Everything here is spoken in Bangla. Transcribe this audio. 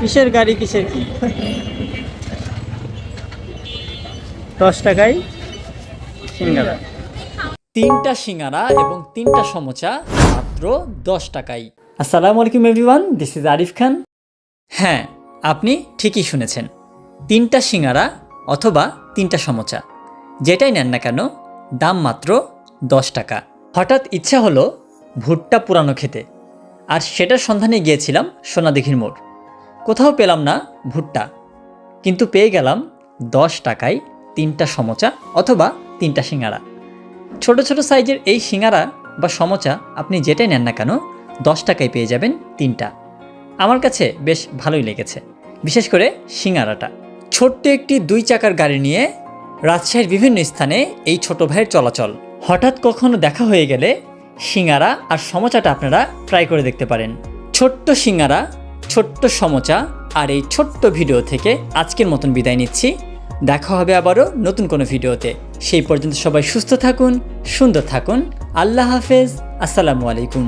কিসের গাড়ি, কিসের কি? দশ টাকায় সিঙ্গারা। তিনটা সিঙ্গারা এবং তিনটা সমোচা মাত্র দশ টাকায়। আসসালামু আলাইকুম everyone, this is Arif Khan. হ্যাঁ আপনি ঠিকই শুনেছেন। তিনটা সিঙ্গারা অথবা তিনটা সমোচা, যেটাই নেন না কেন, দাম মাত্র দশ টাকা। হঠাৎ ইচ্ছা হলো ভুট্টা পুরানো খেতে, আর সেটার সন্ধানে গিয়েছিলাম সোনাদিঘির মোড়। কোথাও পেলাম না ভুট্টা। কিন্তু পেয়ে গেলাম দশ টাকায় তিনটা সমোচা অথবা তিনটা সিঙ্গারা ছোট ছোট সাইজের এই সিঙ্গারা বা সমোচা আপনি যেটাই নেন না কেন, দশ টাকায় পেয়ে যাবেন তিনটা। আমার কাছে বেশ ভালোই লেগেছে, বিশেষ করে সিঙ্গারাটা ছোট্ট একটি দুই চাকার গাড়ি নিয়ে রাজশাহীর বিভিন্ন স্থানে এই ছোট ভাইয়ের চলাচল। হঠাৎ কখনো দেখা হয়ে গেলে সিঙ্গারা আর সমোচাটা আপনারা ট্রাই করে দেখতে পারেন। ছোট্ট সিঙ্গারা ছোট্ট সমচা আর এই ছোট্ট ভিডিও থেকে আজকের মতন বিদায় নিচ্ছি। দেখা হবে আবারও নতুন কোনো ভিডিওতে। সেই পর্যন্ত সবাই সুস্থ থাকুন, সুন্দর থাকুন। আল্লাহ হাফেজ। আসসালামু আলাইকুম।